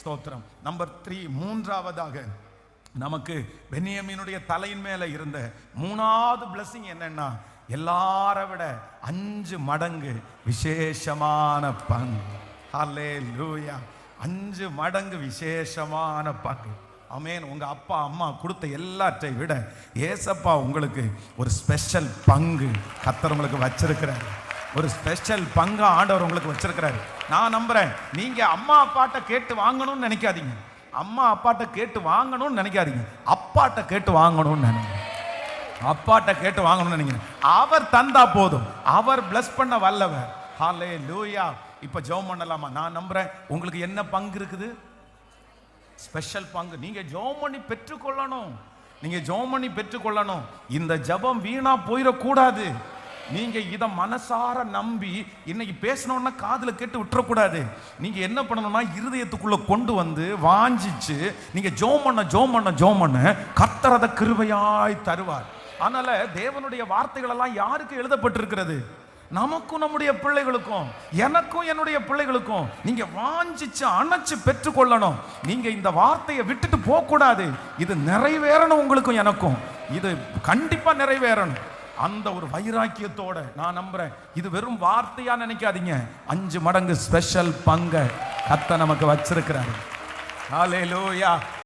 ஸ்தோத்திரம். Number three மூன்றாவதாக நமக்கு பென்னியமீனுடைய தலையின் மேலே இருந்த மூணாவது பிளஸ்ஸிங் என்னன்னா எல்லாரை விட அஞ்சு மடங்கு விசேஷமான பங்கு. ஹalleluya அஞ்சு மடங்கு விசேஷமான பங்கு. அமேன் உங்கள் அப்பா அம்மா கொடுத்த எல்லாற்றை விட ஏசப்பா உங்களுக்கு ஒரு ஸ்பெஷல் பங்கு கத்தர் உங்களுக்கு வச்சிருக்கிறார். ஒரு ஸ்பெஷல் பங்கு ஆண்டவர் உங்களுக்கு வச்சிருக்கிறாரு. நான் நம்புறேன். நீங்க அம்மா அப்பாட்ட கேட்டு வாங்கணும்னு நினைக்காதீங்க. அம்மா அப்பாட்ட கேட்டு வாங்கணும்னு நினைக்காதீங்க. அப்பாட்ட கேட்டு வாங்கணும்னு நினைக்கிறேன் அப்பாட்ட கேட்டு வாங்கணும்னு நினைக்கிறேன் அவர் தந்தா போதும். அவர் பிளஸ் பண்ண வல்லவர். ஹாலே லூயா இப்போ ஜெபம் பண்ணலாமா? நான் நம்புறேன். உங்களுக்கு என்ன பங்கு இருக்குது? ஸ்பெஷல் பங்கு. நீங்க ஜெபம் பண்ணி பெற்றுக்கொள்ளணும். நீங்க ஜெபம் பண்ணி பெற்றுக்கொள்ளணும். இந்த ஜெபம் வீணா போயிடக்கூடாது. நீங்க இதை மனசார நம்பி இன்னைக்கு பேசணும்னா காதுல கேட்டு விட்டுறக்கூடாது. நீங்க என்ன பண்ணணும்னா இருதயத்துக்குள்ள கொண்டு வந்து வாஞ்சிச்சு நீங்க ஜோம் பண்ண ஜோம் பண்ண ஜோம் பண்ண கத்தரத கிருபையாய் தருவார். அதனால தேவனுடைய வார்த்தைகள் எல்லாம் யாருக்கு எழுதப்பட்டிருக்கிறது? நமக்கும் நம்முடைய பிள்ளைகளுக்கும் எனக்கும் என்னுடைய பிள்ளைகளுக்கும். நீங்க வாஞ்சிச்சு அணைச்சு பெற்றுக்கொள்ளணும். நீங்க இந்த வார்த்தையை விட்டுட்டு போகக்கூடாது. இது நிறைவேறணும் உங்களுக்கும் எனக்கும். இது கண்டிப்பா நிறைவேறணும். அந்த ஒரு வைராக்கியத்தோட நான் நம்புறேன். இது வெறும் வார்த்தையா நினைக்காதீங்க. அஞ்சு மடங்கு ஸ்பெஷல் பங்க கத்த நமக்கு வச்சிருக்கிறாரு. ஹalleluya